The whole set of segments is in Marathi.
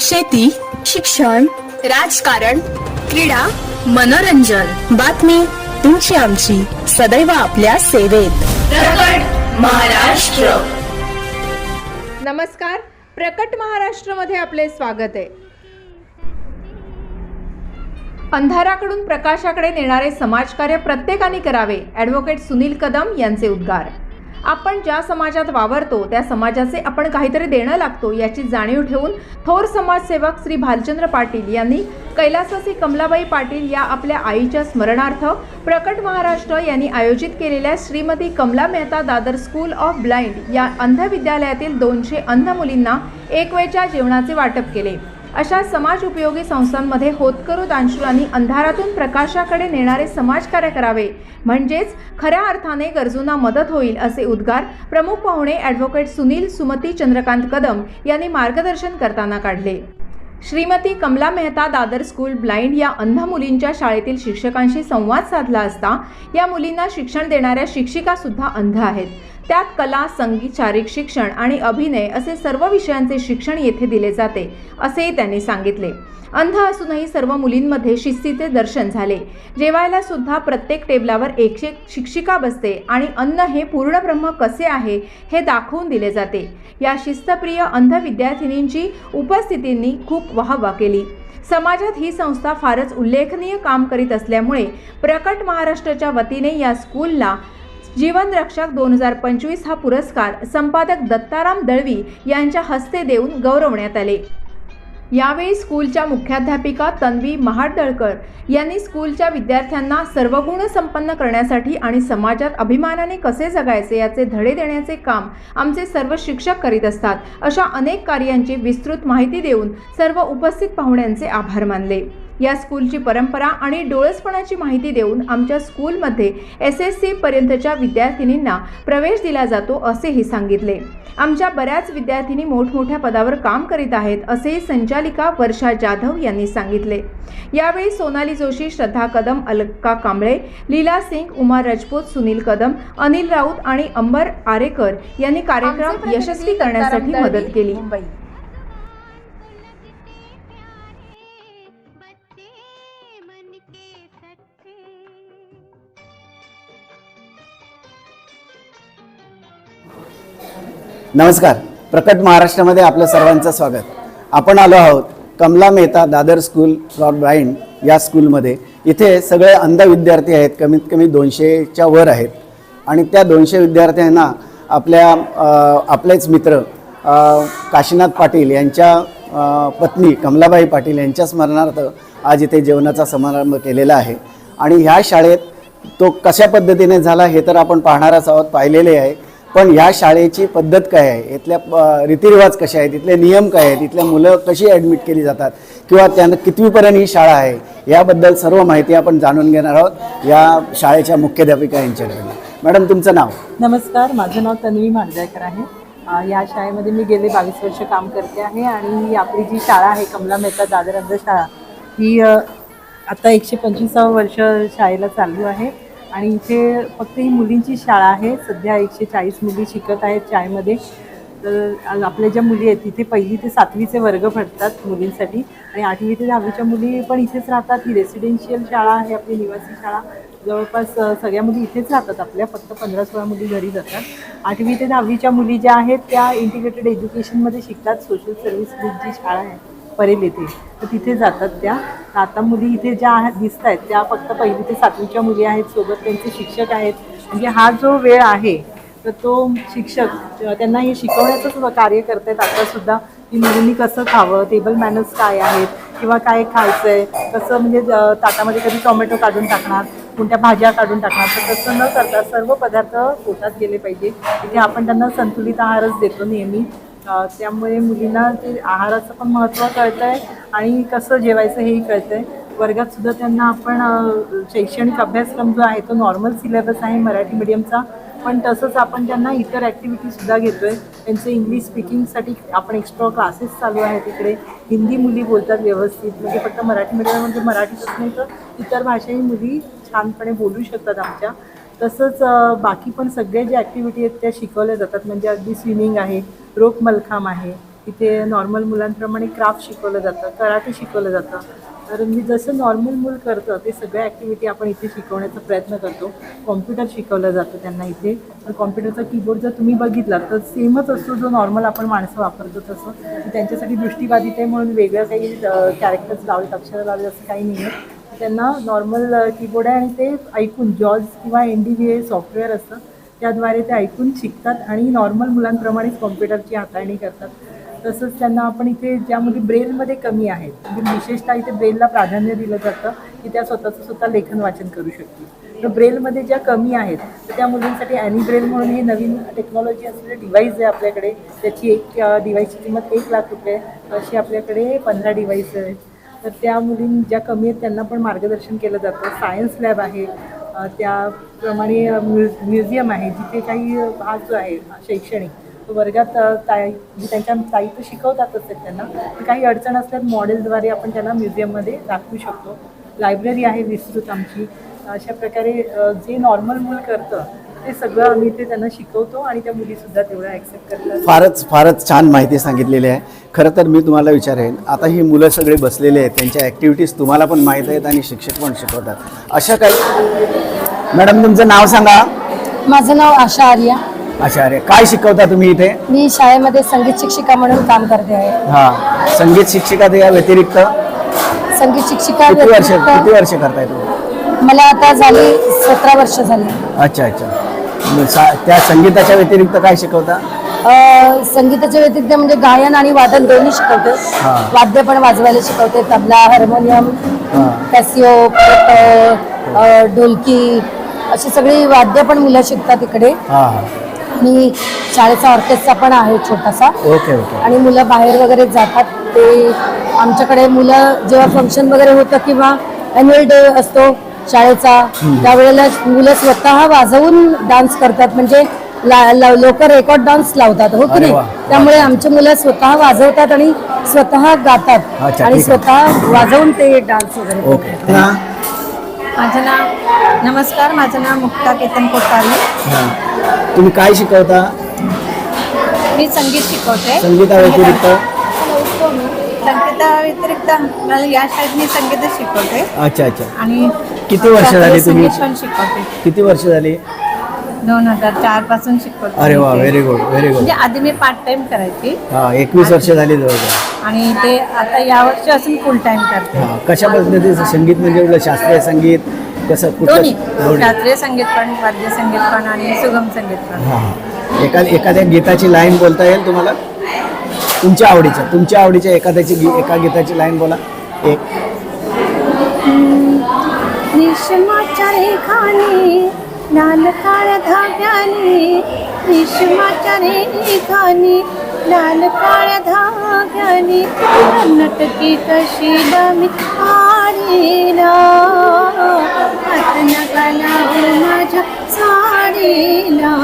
शेती शिक्षण राजकारण क्रीडा मनोरंजन. बातमी तुमची आमची. सदैव आपल्या सेवेत. प्रकट महाराष्ट्र. नमस्कार. प्रकट महाराष्ट्रमध्ये आपले स्वागत आहे. अंधाराकडून प्रकाशाकडे नेणारे समाजकार्य प्रत्येकाने करावे ॲडव्होकेट सुनील कदम यांचे उद्गार. आपण ज्या समाजात वावरतो त्या समाजाचे आपण काहीतरी देणं लागतो याची जाणीव ठेवून थोर समाजसेवक श्री भालचंद्र पाटील यांनी कैलासासी कमलाबाई पाटील या आपल्या आईच्या स्मरणार्थ प्रकट महाराष्ट्र यांनी आयोजित केलेल्या Shrimati Kamala Mehta Dadar school of blind या अंध विद्यालयातील दोनशे अंध मुलींना एक वेळच्या जेवणाचे वाटप केले. अशा समाज उपयोगी संस्थांमध्ये होतकरू दानशूरांनी अंधारातून प्रकाशाकडे नेणारे समाजकार्य करावे. म्हणजेच खऱ्या अर्थाने गरजूंना मदत होईल असे उद्गार प्रमुख पाहुणे ॲडव्होकेट सुनील सुमती चंद्रकांत कदम यांनी मार्गदर्शन करताना काढले. श्रीमती कमला मेहता दादर स्कूल ब्लाइंड या अंध मुलींच्या शाळेतील शिक्षकांशी संवाद साधला असता या मुलींना शिक्षण देणाऱ्या शिक्षिका सुद्धा अंध आहेत. त्यात कला संगीत शारीरिक शिक्षण आणि अभिनय असे सर्व विषयांचे शिक्षण येथे दिले जाते असेही त्यांनी सांगितले. अंध असूनही सर्व मुलींमध्ये शिस्तीचे दर्शन झाले. जेवायला सुद्धा प्रत्येक टेबलावर एकशे एक शिक्षिका बसते आणि अन्न हे पूर्ण ब्रह्म कसे आहे हे दाखवून दिले जाते. या शिस्तप्रिय अंध विद्यार्थिनींची उपस्थितींनी खूप वाहवा केली. समाजात ही संस्था फारच उल्लेखनीय काम करीत असल्यामुळे प्रकट महाराष्ट्राच्या वतीने या स्कूलला जीवनरक्षक दोन हजार पंचवीस हा पुरस्कार संपादक दत्ताराम दळवी यांच्या हस्ते देऊन गौरवण्यात आले. यावेळी स्कूलच्या मुख्याध्यापिका तन्वी महाडदळकर यांनी स्कूलच्या विद्यार्थ्यांना सर्वगुण संपन्न करण्यासाठी आणि समाजात अभिमानाने कसे जगायचे याचे धडे देण्याचे काम आमचे सर्व शिक्षक करीत असतात अशा अनेक कार्यांची विस्तृत माहिती देऊन सर्व उपस्थित पाहुण्यांचे आभार मानले. या स्कूलची परंपरा आणि डोळसपणाची माहिती देऊन आमच्या स्कूलमध्ये एस एस सी पर्यंतच्या विद्यार्थिनींना प्रवेश दिला जातो असेही सांगितले. आमच्या बऱ्याच विद्यार्थिनी मोठमोठ्या पदावर काम करीत आहेत असेही संचालिका वर्षा जाधव यांनी सांगितले. यावेळी सोनाली जोशी श्रद्धा कदम अलका कांबळे लीला सिंग उमा राजपूत सुनील कदम अनिल राऊत आणि अंबर आरेकर यांनी कार्यक्रम यशस्वी करण्यासाठी मदत केली. के सच्चे। नमस्कार प्रकट महाराष्ट्रामध्ये आपलं सर्वांचं स्वागत. आपण आलो आहोत Kamala Mehta Dadar school for blind या स्कूलमध्ये. इथे सगळे अंध विद्यार्थी आहेत कमीत कमी दोनशेच्या वर आहेत. आणि त्या दोनशे विद्यार्थ्यांना आपल्या आपलेच मित्र काशीनाथ पाटील यांच्या पत्नी कमलाबाई पाटील यांच्या स्मरणार्थ आज इथे जेवणाचा समारंभ केलेला आहे. आणि ह्या शाळेत तो कशा पद्धतीने झाला हे तर आपण पाहणारच आहोत पाहिलेले आहे. पण ह्या शाळेची पद्धत काय आहे? इथल्या रीतिरिवाज कसे आहेत? इथले नियम काय आहेत? इथल्या मुलं कशी ॲडमिट केली जातात? किंवा त्यांना कितवीपर्यंत ही शाळा आहे? याबद्दल सर्व माहिती आपण जाणून घेणार आहोत या शाळेच्या मुख्याध्यापिका यांच्याकडून. मॅडम तुमचं नाव? नमस्कार माझं नाव तन्वी मांडजायकर आहे. या शाळेमध्ये मी गेले बावीस वर्ष काम करते आहे आणि आपली जी शाळा आहे कमला मेहता दादर अंधशाळा ही आता एकशे पंचवीसावं वर्ष शाळेला चालू आहे आणि इथे फक्त ही मुलींची शाळा आहे. सध्या एकशे चाळीस मुली शिकत आहेत शाळेमध्ये. तर आपल्या ज्या मुली आहेत तिथे पहिली ते सातवीचे वर्ग भरतात मुलींसाठी आणि आठवी ते दहावीच्या मुली पण इथेच राहतात. ही रेसिडेन्शियल शाळा आहे आपली निवासी शाळा. जवळपास सगळ्या मुली इथेच राहतात आपल्या. फक्त पंधरा सोळा मुली घरी जातात. आठवी ते दहावीच्या मुली ज्या आहेत त्या इंटिग्रेटेड एज्युकेशनमध्ये शिकतात. सोशल सर्व्हिस जी शाळा आहे. परेल येथे. तर तिथे जातात त्या. आता मुली इथे ज्या आहेत दिसत आहेत त्या फक्त पहिली ते सातवीच्या मुली आहेत. सोबत त्यांचे शिक्षक आहेत. म्हणजे हा जो वेळ आहे तर तो शिक्षक त्यांना हे शिकवण्याचंच कार्य करतायत. आतासुद्धा की मुलींनी कसं खावं टेबल मॅनर्स काय आहेत किंवा काय खायचं आहे कसं म्हणजे ताटामध्ये कधी टोमॅटो काढून टाकणार कोणत्या भाज्या काढून टाकणार. तर तसं न करता सर्व पदार्थ पोटात गेले पाहिजे. तिथे आपण त्यांना संतुलित आहारच देतो नेहमी. त्यामुळे मुलींना ते आहाराचं पण महत्त्व कळतं आहे आणि कसं जेवायचं हेही कळतं आहे वर्गात सुद्धा त्यांना आपण शैक्षणिक अभ्यासक्रम जो आहे तो नॉर्मल सिलेबस आहे मराठी मीडियमचा पण तसंच आपण त्यांना इतर ॲक्टिव्हिटीसुद्धा घेतो आहे त्यांचं इंग्लिश स्पीकिंगसाठी आपण एक्स्ट्रा क्लासेस चालू आहेत तिकडे हिंदी मुली बोलतात व्यवस्थित. म्हणजे फक्त मराठी मीडियम म्हणजे मराठीच नाही तर इतर भाषाही मुली छानपणे बोलू शकतात आमच्या. तसंच बाकी पण सगळे जे ॲक्टिव्हिटी आहेत त्या शिकवल्या जातात. म्हणजे अगदी स्विमिंग आहे रोप मलखांब आहे इथे नॉर्मल मुलांप्रमाणे क्राफ्ट शिकवलं जातं कराटे शिकवलं जातं. तर मी जसं नॉर्मल मूल करतं ते सगळ्या ॲक्टिव्हिटी आपण इथे शिकवण्याचा प्रयत्न करतो. कॉम्प्युटर शिकवलं जातं त्यांना इथे. तर कॉम्प्युटरचा कीबोर्ड जर तुम्ही बघितला तर सेमच असतो जो नॉर्मल आपण माणसं वापरतो तसं. त्यांच्यासाठी दृष्टीबाधित आहे म्हणून वेगळं काही कॅरेक्टर्स लावले अक्षरं लावले असं काही नाही आहे त्यांना नॉर्मल कीबोर्ड आहे आणि ते ऐकून जॉज किंवा N D V A software असतं त्याद्वारे ते ऐकून शिकतात आणि नॉर्मल मुलांप्रमाणेच कॉम्प्युटरची हाताळणी करतात. तसंच त्यांना आपण इथे ज्यामध्ये ब्रेलमध्ये कमी आहेत म्हणजे विशेषतः इथे ब्रेलला प्राधान्य दिलं जातं की त्या स्वतःचं स्वतः लेखन वाचन करू शकतील. तर ब्रेलमध्ये ज्या कमी आहेत तर त्या मुलींसाठी ॲनी ब्रेल म्हणून हे नवीन टेक्नॉलॉजी असलेलं डिव्हाइस आहे आपल्याकडे. त्याची एक डिव्हाइसची किंमत एक लाख रुपये अशी आपल्याकडे पंधरा डिव्हाइस आहेत. तर त्या मुलीं ज्या कमी आहेत त्यांना पण मार्गदर्शन केलं जातं. सायन्स लॅब आहे. त्याप्रमाणे अ, म्युझियम आहे. जिथे काही भाग जो आहे शैक्षणिक वर्गात ताई म्हणजे त्यांच्या ताई तर शिकवतातच आहेत त्यांना. काही अडचण असल्यास मॉडेलद्वारे आपण त्यांना म्युझियममध्ये दाखवू शकतो. लायब्ररी आहे विस्तृत आमची. अशा प्रकारे जे नॉर्मल मूल करतं ते सगळं आम्ही ते त्यांना शिकवतो आणि त्या मुलीसुद्धा तेवढं ॲक्सेप्ट करतात. फारच फारच छान माहिती सांगितलेली आहे. खरं तर मी तुम्हाला विचारेन आता ही मुलं सगळे बसलेले आहेत त्यांच्या ॲक्टिव्हिटीज तुम्हाला पण माहीत आहेत आणि शिक्षक पण शिकवतात. अशा काही मॅडम तुमचं नाव सांगा. माझं नाव आशा आर्या. अच्छा अरे काय शिकवता तुम्ही इथे? मी शाळेमध्ये संगीत शिक्षिका म्हणून काम करते आहे. हां. संगीत शिक्षिका त्या व्यतिरिक्त? संगीत शिक्षिका किती वर्ष व्यतिरिक्त किती वर्ष करताय तुम्ही? मला आता झाली सतरा वर्ष झाली. अच्छा अच्छा. मग सा- त्या संगीताच्या व्यतिरिक्त काय शिकवता? अ, संगीताच्या व्यतिरिक्त म्हणजे गायन आणि वादन दोन्ही शिकवते. हा. वाद्य पण वाजवायला शिकवते. तबला हार्मोनियम हां. कॅसिओ परत, अ, ढोलकी अशी सगळी वाद्य पण मुलं शिकतात इकडे. हां हां. आणि शाळेचा ऑर्केस्ट्रा पण आहे छोटासा. Okay okay. आणि मुलं बाहेर वगैरे जातात. ते आमच्याकडे मुलं जेव्हा फंक्शन वगैरे होतं किंवा अॅन्युअल डे असतो शाळेचा. त्यावेळेला मुलं स्वतः वाजवून डान्स करतात. म्हणजे लोक रेकॉर्ड डान्स लावतात. हो की नाही. त्यामुळे आमची मुलं स्वतः वाजवतात आणि स्वतः गातात. आणि. स्वतः वाजवून ते डान्स वगैरे. हां माझं नाव नमस्कार. माझं नाव मुक्ता केतन कोठारी. हां. तुम्ही काय शिकवता? मी संगीत शिकवते. संगीता व्यतिरिक्त संगीता व्यतिरिक्त मला या शाळेत मी संगीतच शिकवते. अच्छा अच्छा. आणि किती वर्ष झाली तुम्ही? संगीत पण शिकवते. किती वर्ष झाली? दोन हजार चारपासून शिकवते. अरे वा. व्हेरी गुड व्हेरी गुड म्हणजे आधी मी पार्ट टाइम करायची. हां एकवीस वर्ष झाली जवळजवळ. आणि ते आता या वर्षी असून फुल टाइम करते. हां कशा पद्धतीचं संगीत म्हणजे एवढं शास्त्रीय संगीत कसं दोन्ही दोन्ही. शास्त्रीय संगीत पण वाद्य संगीत पण आणि सुगम संगीत पण. हां हां. एका एखाद्या गीताची लाईन बोलता येईल तुम्हाला? तुमच्या आवडीच्या तुमच्या आवडीच्या एखाद्याची गी एका गीताची लाईन बोला. रेशमाच्या रेखाने लाल काळ्या धाग्याने रेशमाच्या रेखाने लाल काळ्या धाग्याने कर्नाटकी कशी मी आडीला हात नका लावू माझ्या साडीला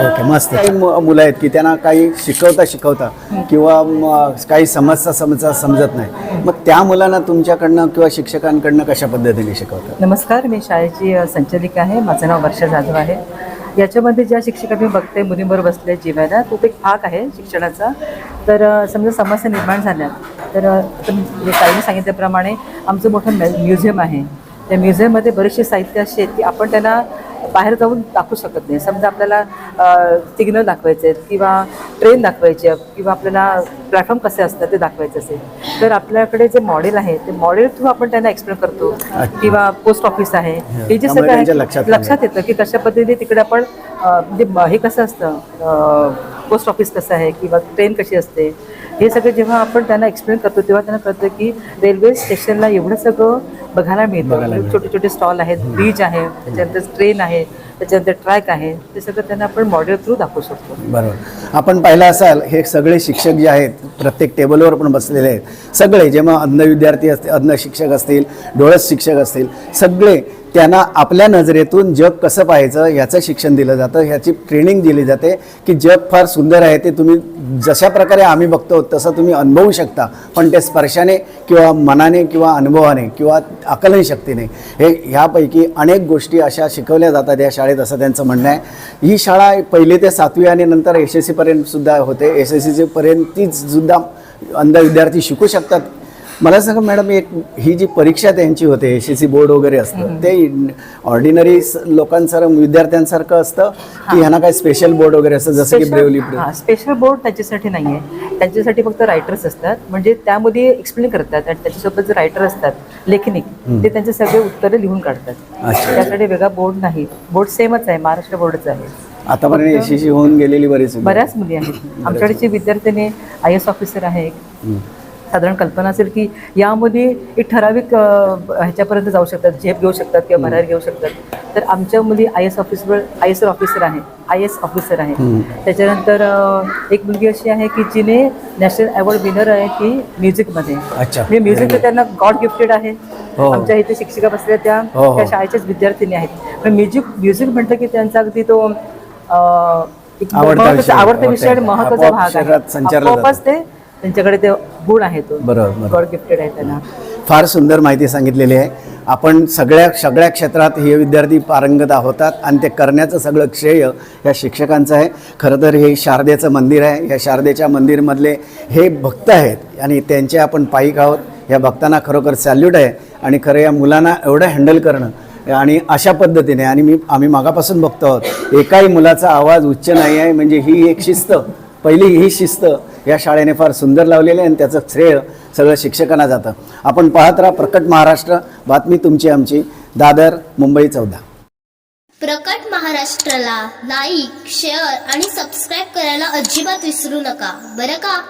ओके मस्त. काही मु- मुलं आहेत की त्यांना काही शिकवता शिकवता किंवा म- काही समजता समजता समजत नाही. मग त्या मुलांना तुमच्याकडनं किंवा शिक्षकांकडनं कशा पद्धतीने शिकवतात नमस्कार मी शाळेची अ, संचालिका आहे. माझं नाव वर्षा जाधव आहे. याच्यामध्ये ज्या शिक्षिका मी बघते मुलींबरोबर बसले जेवायला तो एक भाग आहे शिक्षणाचा. तर अ, समजा समस्या निर्माण झाल्या तर अ, आता मी ताईने सांगितल्याप्रमाणे आमचं मोठं म्यु- म्युझियम आहे. त्या म्युझियममध्ये बरेचसे साहित्य असे आहेत की आपण त्यांना बाहेर जाऊन दाखवू शकत नाही. समजा आपल्याला सिग्नल दाखवायचे आहेत किंवा ट्रेन दाखवायची आहे किंवा आपल्याला प्लॅटफॉर्म कसे असतात ते दाखवायचे असेल तर आपल्याकडे जे मॉडेल आहे ते मॉडेल थ्रू आपण त्यांना एक्सप्लेन करतो. किंवा पोस्ट ऑफिस आहे. हे. जे सगळं लक्षात येतं की कशा पद्धतीने तिकडे आपण म्हणजे हे कसं असतं पोस्ट ऑफिस कसं आहे किंवा ट्रेन कशी असते हे सगळं जेव्हा आपण त्यांना एक्सप्लेन करतो तेव्हा त्यांना कळतं की रेल्वे स्टेशनला एवढं सगळं बघायला मिळतं. छोटे छोटे स्टॉल आहेत ब्रिज आहे त्याच्यानंतर ट्रेन आहे त्याच्यानंतर ट्रॅक आहे ते सगळं त्यांना आपण मॉडेल थ्रू दाखवू शकतो. बरोबर. आपण पाहिलं असाल हे सगळे शिक्षक जे आहेत प्रत्येक टेबलवर पण बसलेले आहेत. सगळे जेव्हा अन्न विद्यार्थी असतील अन्न शिक्षक असतील डोळस शिक्षक असतील सगळे त्यांना आपल्या नजरेतून जग कसं पाहायचं ह्याचं शिक्षण दिलं जातं ह्याची ट्रेनिंग दिली जाते की जग फार सुंदर आहे ते तुम्ही जशा प्रकारे आम्ही बघतो तसं तुम्ही अनुभवू शकता. पण ते स्पर्शाने किंवा मनाने किंवा अनुभवाने किंवा आकलन शक्तीने हे ह्यापैकी अनेक गोष्टी अशा शिकवल्या जातात या शाळेत असं त्यांचं म्हणणं आहे. ही शाळा पहिले ते सातवी आणि नंतर एस एस सीपर्यंत सुद्धा होते. एस एस सीपर्यंत तीच सुद्धा अंध विद्यार्थी शिकू शकतात. मला सांगा मॅडम एक ही जी परीक्षा त्यांची होते एस सी बोर्ड वगैरे असतं ते ऑर्डिनरी लोकांसारखं विद्यार्थ्यांसारखं असतं की ह्यांना काय स्पेशल बोर्ड वगैरे असतं जसं की ब्रेवली स्पेशल बोर्ड त्याच्यासाठी नाही आहे त्यांच्यासाठी फक्त रायटर्स असतात. म्हणजे त्यामध्ये एक्सप्लेन करतात आणि त्याच्यासोबत जे रायटर असतात लेखनिक ते त्यांचे सगळे उत्तरे लिहून काढतात. त्यासाठी वेगळा बोर्ड नाही. बोर्ड सेमच आहे महाराष्ट्र बोर्डच आहे. आतापर्यंत सी होऊन गेलेली बरीच. बऱ्याच मुली आहेत. आमच्याकडचे विद्यार्थ्याने आय एस ऑफिसर आहे. साधारण कल्पना असेल की यामध्ये एक ठराविक ह्याच्यापर्यंत जाऊ शकतात झेप घेऊ शकतात किंवा भरार घेऊ शकतात. तर आमच्या मुली I S officer I S officer आहे आय एस ऑफिसर आहे. त्याच्यानंतर एक मुलगी अशी आहे की जिने नॅशनल अवॉर्ड विनर आहे की म्युझिकमध्ये. अच्छा. म्हणजे म्युझिक त्यांना गॉड गिफ्टेड आहे. हो. आमच्या इथे शिक्षिका बसल्या त्या हो, हो. त्या शाळेच्याच विद्यार्थिनी आहेत. म्युझिक म्युझिक म्हटलं की त्यांचा अगदी तो आवडता विषय. महत्त्वाचा भाग आहे. ते त्यांच्याकडे ते गुण आहे तो बरोबर, बरोबर. गॉड गिफ्टेड आहे त्यांना. फार सुंदर माहिती सांगितलेली आहे. आपण सगळ्या सगळ्या क्षेत्रात हे विद्यार्थी पारंगत होतात आणि ते करण्याचं सगळं श्रेय या शिक्षकांचं आहे. खरं तर हे शारदेचं मंदिर आहे. या शारदेच्या मंदिरमधले हे भक्त आहेत आणि त्यांचे आपण पायिक आहोत. या भक्तांना खरोखर सॅल्यूट आहे. आणि खरं या मुलांना एवढं हँडल करणं आणि अशा पद्धतीने आणि मी आम्ही मागापासून बघतो आहोत. एकाही मुलाचा आवाज उच्च नाही आहे. म्हणजे ही एक शिस्त पहिली ही शिस्त या शाळेने फार सुंदर लावलेली आहे आणि त्याचं श्रेय सगळं शिक्षकांना जातं. आपण पाहत राहा प्रकट महाराष्ट्र बातमी तुमची आमची. दादर मुंबई चौदा. प्रकट महाराष्ट्राला लाईक शेअर आणि सबस्क्राईब करायला अजिबात विसरू नका. बरं का?